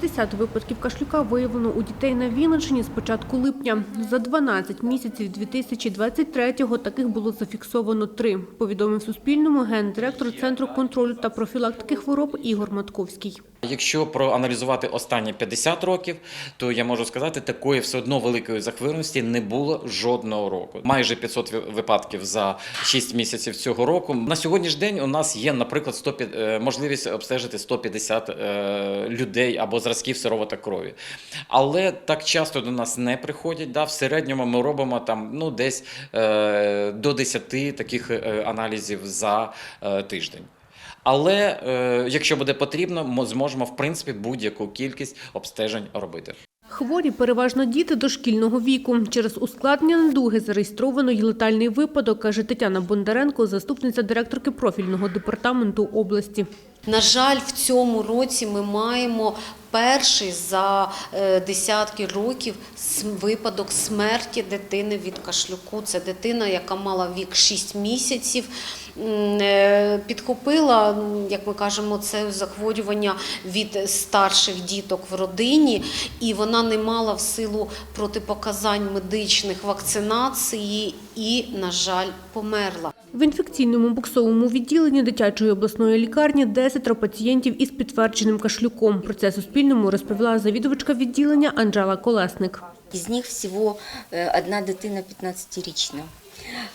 60 випадків кашлюка виявлено у дітей на Вінниччині з початку липня. За 12 місяців 2023-го таких було зафіксовано три, повідомив Суспільному гендиректор Центру контролю та профілактики хвороб Ігор Матковський. Якщо проаналізувати останні 50 років, то я можу сказати, такої все одно великої захворюваності не було жодного року. Майже 500 випадків за 6 місяців цього року. На сьогоднішній день у нас є, наприклад, 100, пі- е, можливість обстежити 150 е, людей або зразків сироваток крові. Але так часто до нас не приходять. Да? В середньому ми робимо там ну, десь е, до 10 таких е, аналізів за е, тиждень. Але е, якщо буде потрібно, ми зможемо в принципі будь-яку кількість обстежень робити. Хворі переважно діти дошкільного віку. Через ускладнення недуги зареєстровано й летальний випадок, каже Тетяна Бондаренко, заступниця директорки профільного департаменту області. На жаль, в цьому році ми маємо перший за е, десятки років випадок смерті дитини від кашлюку. Це дитина, яка мала вік 6 місяців, підхопила, як ми кажемо, це захворювання від старших діток в родині, і вона не мала в силу протипоказань медичних вакцинації і, на жаль, померла. В інфекційному буксовому відділенні дитячої обласної лікарні 10 пацієнтів із підтвердженим кашлюком. Про це Суспільному розповіла завідувачка відділення Анжела Колесник. Із них всього е, одна дитина 15-річна.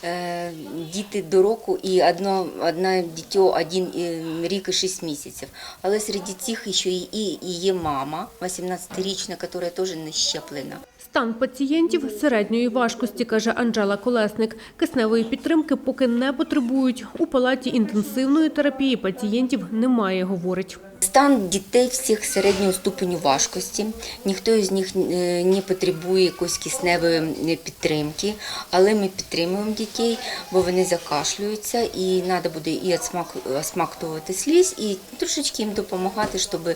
Е, Діти до року і одно, одне дитя один е, рік і 6 місяців. Але серед цих ще і є мама, 18-річна, яка теж не щеплена. Стан пацієнтів середньої важкості, каже Анжела Колесник. Кисневої підтримки поки не потребують. У палаті інтенсивної терапії пацієнтів немає, говорить. Стан дітей всіх середнього ступеню важкості. Ніхто із них е, не потребує якоїсь кисневої е, підтримки, але ми підтримуємо дітей, бо вони закашлюються, і треба буде і осмактувати сліз, і трошечки їм допомагати, щоб е,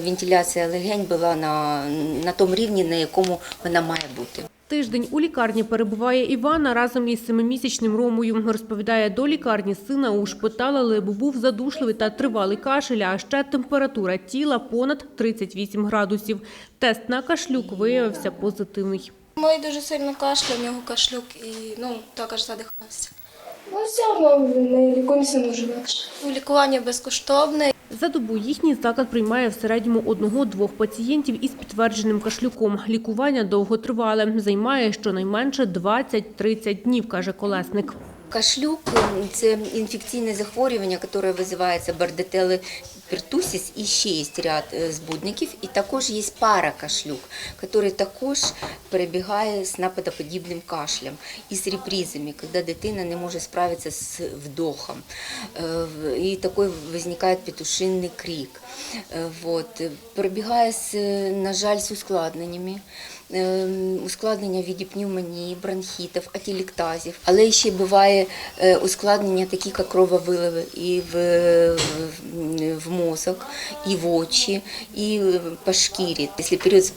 вентиляція легень була на, на тому рівні, на якому вона має бути. Тиждень у лікарні перебуває Івана разом із семимісячним Ромою. Розповідає, до лікарні сина ушпиталили, бо був задушливий та тривалий кашель, а ще температура тіла понад 38 градусів. Тест на кашлюк виявився позитивний. Мой дуже сильно кашляв, у нього кашлюк і ну, також задихався. Ну, все одно не лікуємося не вже легше. Лікування безкоштовне. За добу їхній заклад приймає в середньому одного-двох пацієнтів із підтвердженим кашлюком. Лікування довготривале, займає щонайменше 20-30 днів, каже Колесник. Кашлюк – це інфекційне захворювання, яке визивається бардетели пертусіс, і ще є ряд збудників, і також є паракашлюк, який також перебігає з нападоподібним кашлем і з репризами, коли дитина не може справитися з вдохом. Е, І такий виникає петушинний крик. Е, Вот. Перебігає, на жаль, з ускладненнями. Е, Ускладнення в виді пневмонії, бронхітів, атіліктазів. Але ще буває е, ускладнення, такі як крововиливи і в, в, мозок, і в очі, і по шкірі. Якщо період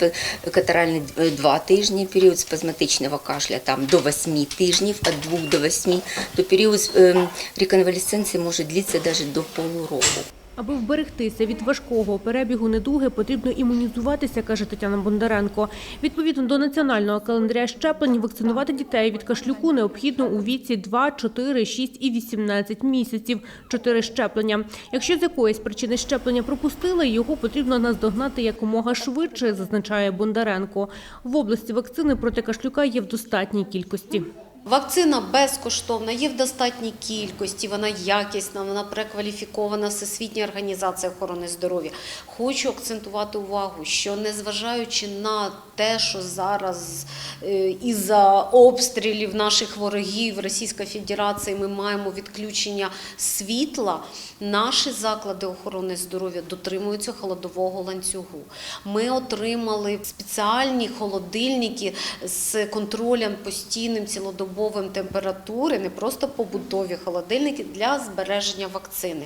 катаральний 2 тижні, період спазматичного кашля там до 8 тижнів, від 2 до 8, то період е, реконвалесценції може длитися навіть до полуроку. Аби вберегтися від важкого перебігу недуги, потрібно імунізуватися, каже Тетяна Бондаренко. Відповідно до національного календаря щеплень, вакцинувати дітей від кашлюку необхідно у віці 2, 4, 6 і 18 місяців. Чотири щеплення. Якщо з якоїсь причини щеплення пропустили, його потрібно наздогнати якомога швидше, зазначає Бондаренко. В області вакцини проти кашлюка є в достатній кількості. Вакцина безкоштовна, є в достатній кількості, вона якісна, вона прекваліфікована Всесвітня організація охорони здоров'я. Хочу акцентувати увагу, що незважаючи на те, що зараз е, із-за обстрілів наших ворогів Російської Федерації ми маємо відключення світла, наші заклади охорони здоров'я дотримуються холодового ланцюгу. Ми отримали спеціальні холодильники з контролем постійним цілодобовим цілодобовим температури, не просто побутові холодильники для збереження вакцини.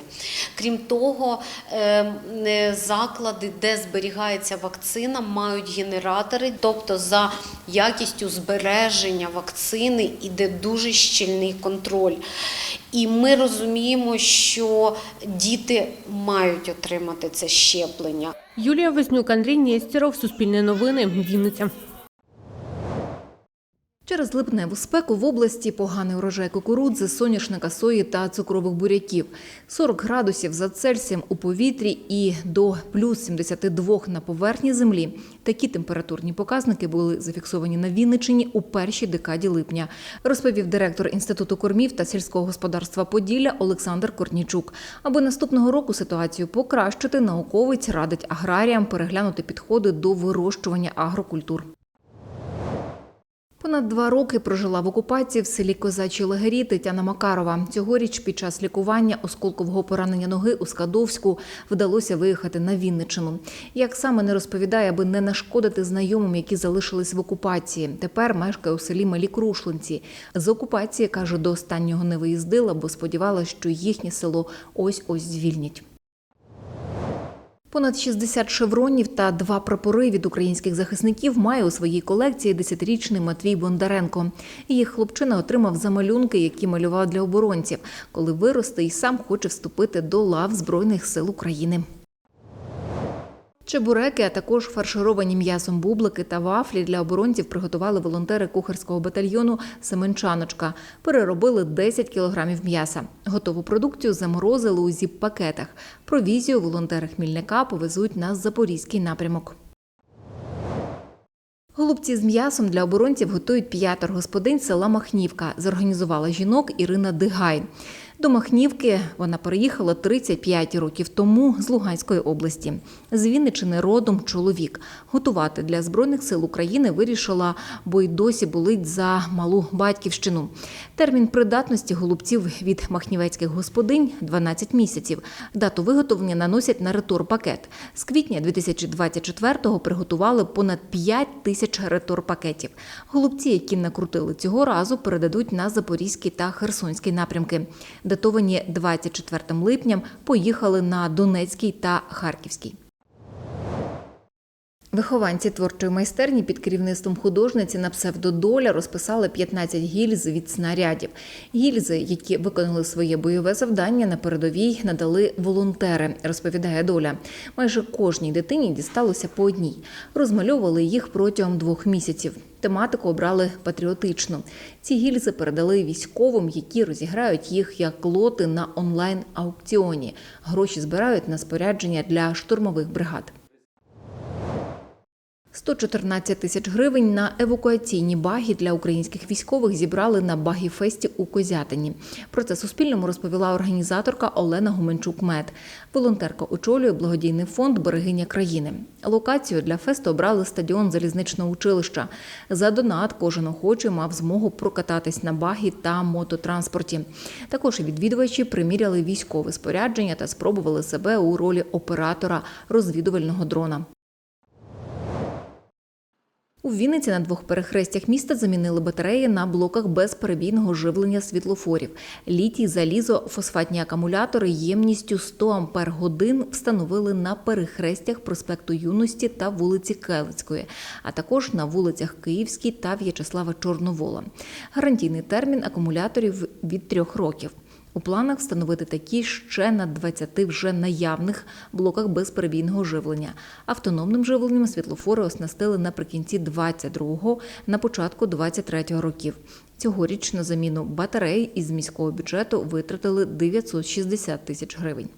Крім того, е, е, заклади, де зберігається вакцина, мають генератори, тобто за якістю збереження вакцини іде дуже щільний контроль. І ми розуміємо, що діти мають отримати це щеплення. Юлія Вознюк, Андрій Нєстєров, Суспільне новини, Вінниця. Через липневу спеку в області поганий урожай кукурудзи, соняшника, сої та цукрових буряків. 40 градусів за Цельсієм у повітрі і до плюс 72 на поверхні землі. Такі температурні показники були зафіксовані на Вінниччині у першій декаді липня, розповів директор Інституту кормів та сільського господарства Поділля Олександр Корнічук. Аби наступного року ситуацію покращити, науковець радить аграріям переглянути підходи до вирощування агрокультур. Понад два роки прожила в окупації в селі Козачі Легері Тетяна Макарова. Цьогоріч під час лікування осколкового поранення ноги у Скадовську вдалося виїхати на Вінниччину. Як саме не розповідає, аби не нашкодити знайомим, які залишились в окупації. Тепер мешкає у селі Малі Крушлинці. З окупації каже, до останнього не виїздила, бо сподівалася, що їхнє село ось ось звільнять. Понад 60 шевронів та два прапори від українських захисників має у своїй колекції 10-річний Матвій Бондаренко. Їх хлопчина отримав за малюнки, які малював для оборонців, коли виросте і сам хоче вступити до лав Збройних сил України. Чебуреки, а також фаршировані м'ясом бублики та вафлі для оборонців приготували волонтери кухарського батальйону Семенчаночка. Переробили 10 кілограмів м'яса. Готову продукцію заморозили у зіп-пакетах. Провізію волонтери Хмільника повезуть на Запорізький напрямок. Голубці з м'ясом для оборонців готують п'ятеро господинь села Махнівка. Зорганізувала жінок Ірина Дигай. До Махнівки вона переїхала 35 років тому з Луганської області. З Вінничини родом чоловік. Готувати для Збройних сил України вирішила, бо й досі болить за малу батьківщину. Термін придатності голубців від махнівецьких господинь 12 місяців. Дату виготовлення наносять на ретор-пакет. З квітня 2024-го приготували понад 5 тисяч ретор-пакетів. Голубці, які накрутили цього разу, передадуть на Запорізький та Херсонський напрямки. Датовані 24 липням, поїхали на Донецький та Харківський. Вихованці творчої майстерні під керівництвом художниці на псевдодоля розписали 15 гільз від снарядів. Гільзи, які виконали своє бойове завдання на передовій, надали волонтери, розповідає доля. Майже кожній дитині дісталося по одній. Розмальовували їх протягом двох місяців. Тематику обрали патріотичну. Ці гільзи передали військовим, які розіграють їх як лоти на онлайн-аукціоні. Гроші збирають на спорядження для штурмових бригад. 114 тисяч гривень на евакуаційні баги для українських військових зібрали на багі-фесті у Козятині. Про це Суспільному розповіла організаторка Олена Гуменчук-Мед. Волонтерка очолює благодійний фонд Берегиня країни. Локацію для фесту обрали стадіон залізничного училища. За донат кожен охочий мав змогу прокататись на багі та мототранспорті. Також відвідувачі приміряли військове спорядження та спробували себе у ролі оператора розвідувального дрона. У Вінниці на двох перехрестях міста замінили батареї на блоках безперебійного живлення світлофорів. Літій, залізо, фосфатні акумулятори ємністю 100 ампер годин встановили на перехрестях проспекту Юності та вулиці Келицької, а також на вулицях Київській та В'ячеслава Чорновола. Гарантійний термін акумуляторів від трьох років. У планах встановити такі ще на 20 вже наявних блоках безперебійного живлення. Автономним живленням світлофори оснастили наприкінці 22-го, на початку 23-го років. Цьогоріч на заміну батарей із міського бюджету витратили 960 тисяч гривень.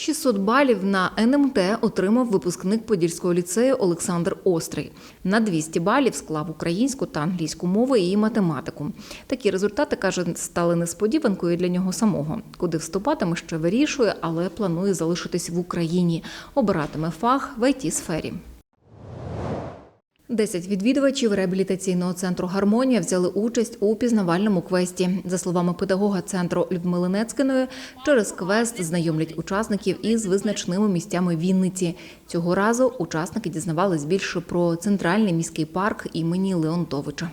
600 балів на НМТ отримав випускник Подільського ліцею Олександр Острий. На 200 балів склав українську та англійську мови і математику. Такі результати, каже, стали несподіванкою для нього самого. Куди вступатиме, ще вирішує, але планує залишитись в Україні. Обиратиме фах в it сфері Десять відвідувачів реабілітаційного центру Гармонія взяли участь у пізнавальному квесті. За словами педагога центру Людмили Нецькиної, через квест знайомлять учасників із визначними місцями Вінниці. Цього разу учасники дізнавались більше про центральний міський парк імені Леонтовича.